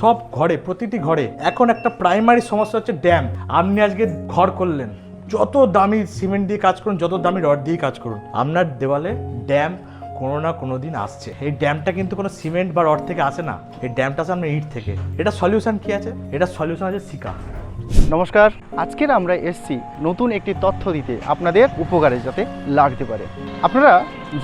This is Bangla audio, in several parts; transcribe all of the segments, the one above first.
সব ঘরে, প্রতিটি ঘরে। এখন একটা প্রাইমারি সমস্যা হচ্ছে ড্যাম আপনি আজকে ঘর করলেন। যত দামি সিমেন্ট দিয়ে কাজ করুন, যত দামি রড দিয়ে কাজ করুন, আপনার দেওয়ালে ড্যাম কোনো না কোনো দিন আসছে। এই ড্যামটা কিন্তু কোনো সিমেন্ট বা রড থেকে আসে না। এই ড্যামটা আসে আপনার ইট থেকে। এটা সলিউশন কি আছে? এটা সলিউশন আছে সিকা নমস্কার, আজকের আমরা এসছি নতুন একটি তথ্য দিতে আপনাদের উপকারে যাতে লাগতে পারে। আপনারা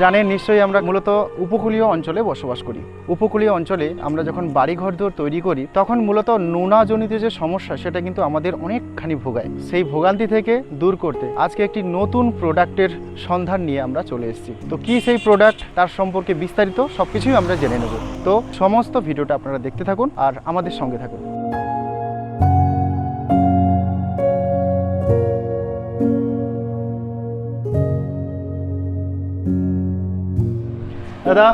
জানেন নিশ্চয়ই আমরা মূলত উপকূলীয় অঞ্চলে বসবাস করি। উপকূলীয় অঞ্চলে আমরা যখন বাড়িঘর দৌড় তৈরি করি, তখন মূলত নোনাজনিত যে সমস্যা, সেটা কিন্তু আমাদের অনেকখানি ভোগায়। সেই ভোগান্তি থেকে দূর করতে আজকে একটি নতুন প্রোডাক্টের সন্ধান নিয়ে আমরা চলে এসেছি। তো কি সেই প্রোডাক্ট, তার সম্পর্কে বিস্তারিত সব কিছুই আমরা জেনে নেব। তো সমস্ত ভিডিওটা আপনারা দেখতে থাকুন আর আমাদের সঙ্গে থাকুন। দাদা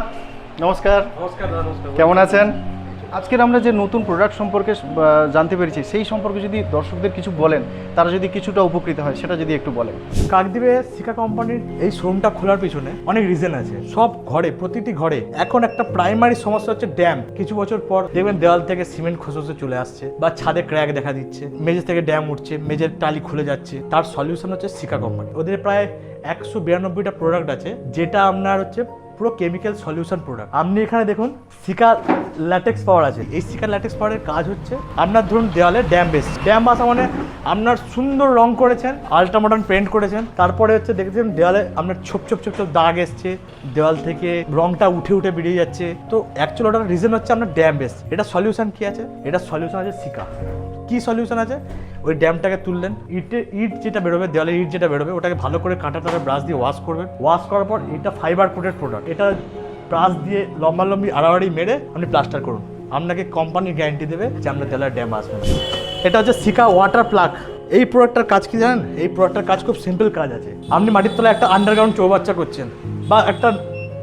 নমস্কার। নমস্কার দাদা নমস্কার। কেমন আছেন? আজকের আমরা যে নতুন প্রোডাক্ট সম্পর্কে জানতে পেরেছি সেই সম্পর্কে যদি দর্শকদের কিছু বলেন তারা যদি কিছুটা উপকৃত হয় সেটা যদি একটু বলেন। কাকদ্বীপে সিকা কোম্পানির এই শোরুমটা খোলার পিছনে অনেক রিজন আছে। সব ঘরে প্রতিটি ঘরে এখন একটা প্রাইমারি সমস্যা হচ্ছে ড্যাম কিছু বছর পর দেখবেন দেওয়াল থেকে সিমেন্ট খসে চলে আসছে বা ছাদে ক্র্যাক দেখা দিচ্ছে মেঝে থেকে ড্যাম উঠছে মেঝের টালি খুলে যাচ্ছে। তার সলিউশন হচ্ছে সিকা কোম্পানি। ওদের প্রায় একশো বিরানব্বইটা প্রোডাক্ট আছে যেটা আপনার হচ্ছে পুরো কেমিক্যাল সলিউশন প্রোডাক্ট আপনি এখানে দেখুন সিকা ল্যাটেক্স পাওয়ার আছে। এই সিকা ল্যাটেক্স পাওয়ারের কাজ হচ্ছে, আপনার ধরুন দেওয়ালে ড্যাম বেস ড্যাম আসা মানে আপনার সুন্দর রং করেছেন আল্ট্রা মডার্ন পেন্ট করেছেন, তারপরে হচ্ছে দেখেছেন দেওয়ালে আপনার ছোপ ছোপ ছোপ ছোপ দাগ এসছে, দেওয়াল থেকে রংটা উঠে উঠে বেরিয়ে যাচ্ছে। তো অ্যাকচুয়াল ওটার রিজন হচ্ছে আপনার ড্যাম বেস এটা সলিউশন কি আছে? এটা সলিউশন আছে সিকা কি সলিউশন আছে? ওই ড্যামটাকে তুললেন, ইটে, ইট যেটা বেরোবে, দেওয়ালে ইট যেটা বেরোবে, ওটাকে ভালো করে কাঁটা কাঁটাটাকে ব্রাশ দিয়ে ওয়াশ করবেন ওয়াশ করার পর এটা ফাইবার কোটেড প্রোডাক্ট এটা ব্রাশ দিয়ে লম্বা লম্বি আড়াআড়ি মেরে আপনি প্লাস্টার করুন। আপনাকে কোম্পানি গ্যারান্টি দেবে যে আপনার দেওয়ালে ড্যাম আসবে। এটা হচ্ছে সিকা ওয়াটার প্লাক এই প্রোডাক্টটার কাজ কি জানেন? এই প্রোডাক্টটার কাজ খুব সিম্পল কাজ আছে। আপনি মাটির তলায় একটা আন্ডারগ্রাউন্ড চৌবাচ্চা করছেন বা একটা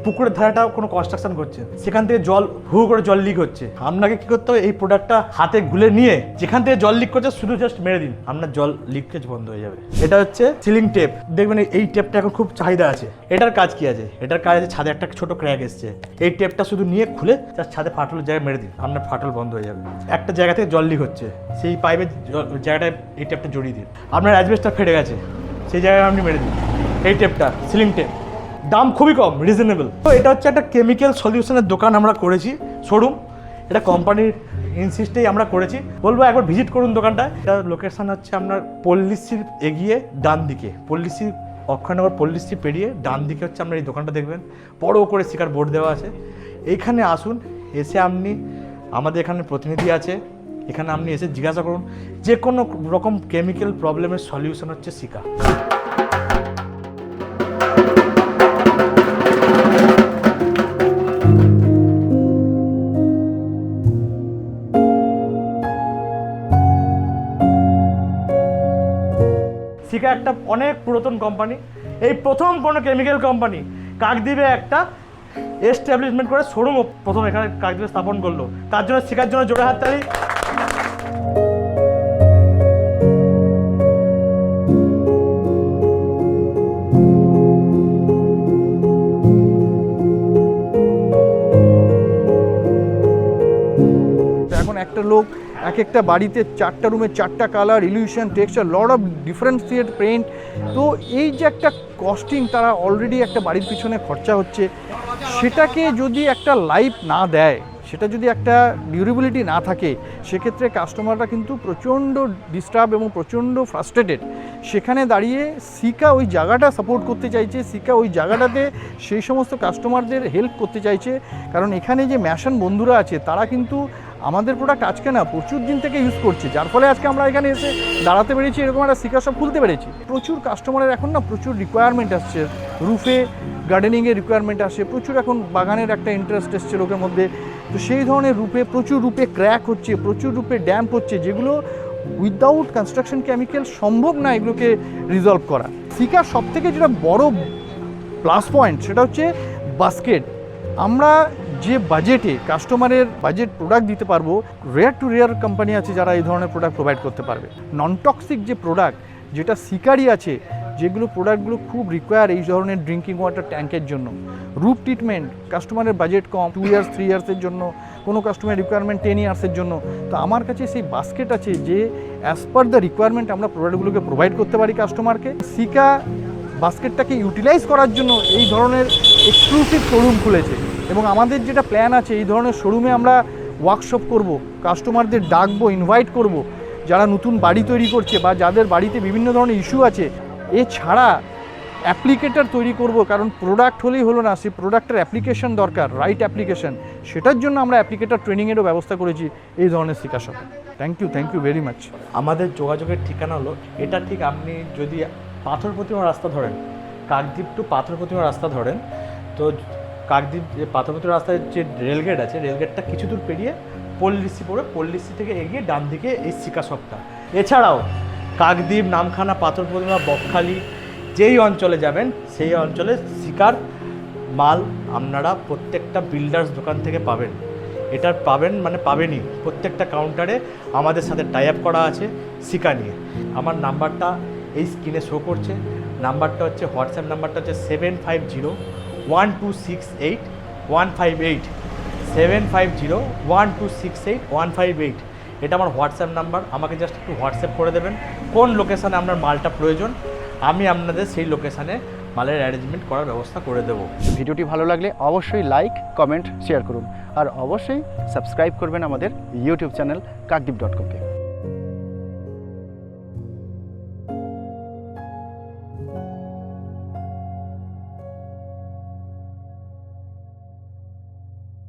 পুকুরের ধারেটা কোনো কনস্ট্রাকশন করছে। সেখান থেকে জল হু করে জল লিক হচ্ছে। আপনাকে কি করতে হবে? এই প্রোডাক্টটা হাতে গুলে নিয়ে যেখান থেকে জল লিক করছে, শুধু জাস্ট মেরে দিন। আপনার জল লিকেজ বন্ধ হয়ে যাবে। এটা হচ্ছে সিলিং টেপ দেখবেন এই- টেপটা এখন খুব চাহিদা আছে। এটার কাজ কি আছে? এটার কাজ আছে, ছাদে একটা ছোট ক্র্যাক এসছে। এই টেপটা শুধু নিয়ে খুলে জাস্ট ছাদে ফাটলের জায়গায় মেরে দিন। আপনার ফাটল বন্ধ হয়ে যাবে। একটা জায়গা থেকে জল লিক হচ্ছে। সেই পাইপের জায়গাটায় এই টেপটা জড়িয়ে দিন। আপনার অ্যাজবেস্টটা ফেটে গেছে। সেই জায়গায় আপনি মেরে দিন। এই টেপটা সিলিং টেপ দাম খুবই কম রিজনেবল তো এটা হচ্ছে একটা কেমিক্যাল সলিউশনের দোকান আমরা করেছি শোরুম এটা কোম্পানির ইনসিস্টেই আমরা করেছি। বলব একবার ভিজিট করুন দোকানটা এটা লোকেশান হচ্ছে আপনার পল্লিশির এগিয়ে ডান দিকে। পল্লিশি অক্ষয়নগর পল্লিশি পেরিয়ে ডান দিকে হচ্ছে আপনার এই দোকানটা দেখবেন। বড় করে শিকার বোর্ড দেওয়া আছে। এইখানে আসুন, এসে আপনি, আমাদের এখানে প্রতিনিধি আছে। এখানে আপনি এসে জিজ্ঞাসা করুন, যে কোনো রকম কেমিক্যাল প্রবলেমের সলিউশন হচ্ছে শিকা অনেক পুরাতন কোম্পানি এই প্রথম কোনো কেমিক্যাল কোম্পানি কাকদ্বীপে একটা এস্টাবলিশমেন্ট করে শোরুম প্রথম এখানে কাকদ্বীপে স্থাপন করল। তার জন্য শিকার জন্য জোড়ে হাততালি একটা লোক এক একটা বাড়িতে চারটা রুমে চারটা colour illusion texture lot of differentiate paint. তো এই যে একটা কস্টিং, তারা অলরেডি একটা বাড়ির পিছনে খরচা হচ্ছে। সেটাকে যদি একটা লাইফ না দেয়, সেটা যদি একটা ডিউরেবিলিটি না থাকে, সেক্ষেত্রে কাস্টমাররা কিন্তু প্রচণ্ড ডিস্টার্ব এবং প্রচণ্ড ফ্রাস্ট্রেটেড। সেখানে দাঁড়িয়ে সিকা ওই জায়গাটা সাপোর্ট করতে চাইছে, সিকা ওই জায়গাটাতে সেই সমস্ত কাস্টমারদের হেল্প করতে চাইছে। কারণ এখানে যে ম্যাশন বন্ধুরা আছে, তারা কিন্তু আমাদের প্রোডাক্ট আজকে না প্রচুর দিন থেকে ইউজ করছে। যার ফলে আজকে আমরা এখানে এসে দাঁড়াতে পেরেছি, এরকম একটা সিকা সব খুলতে পেরেছি। প্রচুর কাস্টমারের এখন না প্রচুর রিকোয়ারমেন্ট আসছে। রুফে গার্ডেনিংয়ের রিকোয়ারমেন্ট আসছে প্রচুর এখন বাগানের একটা ইন্টারেস্ট এসছে লোকের মধ্যে। তো সেই ধরনের রূপে প্রচুর রূপে ক্র্যাক হচ্ছে, প্রচুর রূপে ড্যাম্প হচ্ছে, যেগুলো উইদাউট কনস্ট্রাকশন কেমিক্যাল সম্ভব না এগুলোকে রিজলভ করা। সিকার সব থেকে যেটা বড় প্লাস পয়েন্ট সেটা হচ্ছে বাস্কেট আমরা যে বাজেটে কাস্টমারের বাজেট প্রোডাক্ট দিতে পারব রেয়ার টু রেয়ার কোম্পানি আছে যারা এই ধরনের প্রোডাক্ট প্রোভাইড করতে পারবে। নন টক্সিক যে প্রোডাক্ট যেটা শিকারি আছে, যেগুলো প্রোডাক্টগুলো খুব রিকোয়ার এই ধরনের ড্রিঙ্কিং ওয়াটার ট্যাঙ্কের জন্য। রুপ ট্রিটমেন্ট কাস্টমারের বাজেট কম টু ইয়ার্স থ্রি ইয়ার্সের জন্য, কোনো কাস্টমার রিকোয়ারমেন্ট টেন ইয়ার্সের জন্য। তো আমার কাছে সেই বাস্কেট আছে যে অ্যাজ পার দ্য রিকোয়ারমেন্ট আমরা প্রোডাক্টগুলোকে প্রোভাইড করতে পারি কাস্টমারকে সিকা বাস্কেটটাকে ইউটিলাইজ করার জন্য এই ধরনের এক্সক্লুসিভ শোরুম খুলেছে। এবং আমাদের যেটা প্ল্যান আছে, এই ধরনের শোরুমে আমরা ওয়ার্কশপ করব কাস্টমারদের ডাকবো ইনভাইট করব, যারা নতুন বাড়ি তৈরি করছে বা যাদের বাড়িতে বিভিন্ন ধরনের ইস্যু আছে, এছাড়া অ্যাপ্লিকেটার তৈরি করব, কারণ প্রোডাক্ট হলেই হলো না, সেই প্রোডাক্টের অ্যাপ্লিকেশন দরকার রাইট অ্যাপ্লিকেশন সেটার জন্য আমরা অ্যাপ্লিকেটার ট্রেনিংয়েরও ব্যবস্থা করেছি এই ধরনের শিক্ষা শপে thank you thank you very much আমাদের যোগাযোগের ঠিকানা হলো, এটা ঠিক আপনি যদি পাথর প্রতিমা রাস্তা ধরেন, কাকদ্বীপ টু পাথর প্রতিমা রাস্তা ধরেন, তো কাকদ্বীপ, যে পাথর প্রতিমা রাস্তায় যে রেলগেট আছে, রেলগেটটা কিছু দূর পেরিয়ে পল্লিসি পড়ে পল্লিসি থেকে এগিয়ে ডান দিকে এই শপটা এছাড়াও কাকদ্বীপ, নামখানা পাথর বকখালি, যেই অঞ্চলে যাবেন, সেই অঞ্চলে শিকার মাল আপনারা প্রত্যেকটা বিল্ডার্স দোকান থেকে পাবেন। এটা পাবেন মানে পাবেনই। প্রত্যেকটা কাউন্টারে আমাদের সাথে টাই আপ করা আছে শিকা নিয়ে। আমার নাম্বারটা এই স্ক্রিনে শো করছে। নাম্বারটা হচ্ছে হোয়াটসঅ্যাপ নাম্বারটা হচ্ছে seven five zero one two six eight one five eight seven five zero one two six eight one five eight এটা আমার হোয়াটসঅ্যাপ নাম্বার, আমাকে জাস্ট একটু হোয়াটসঅ্যাপ করে দেবেন, কোন লোকেশানে আপনার মালটা প্রয়োজন, আমি আপনাদের সেই লোকেশানে মালের অ্যারেঞ্জমেন্ট করার ব্যবস্থা করে দেবো। ভিডিওটি ভালো লাগলে অবশ্যই লাইক কমেন্ট শেয়ার করুন। আর অবশ্যই সাবস্ক্রাইব করবেন আমাদের ইউটিউব চ্যানেল কাকদ্বীপ ডট কমকে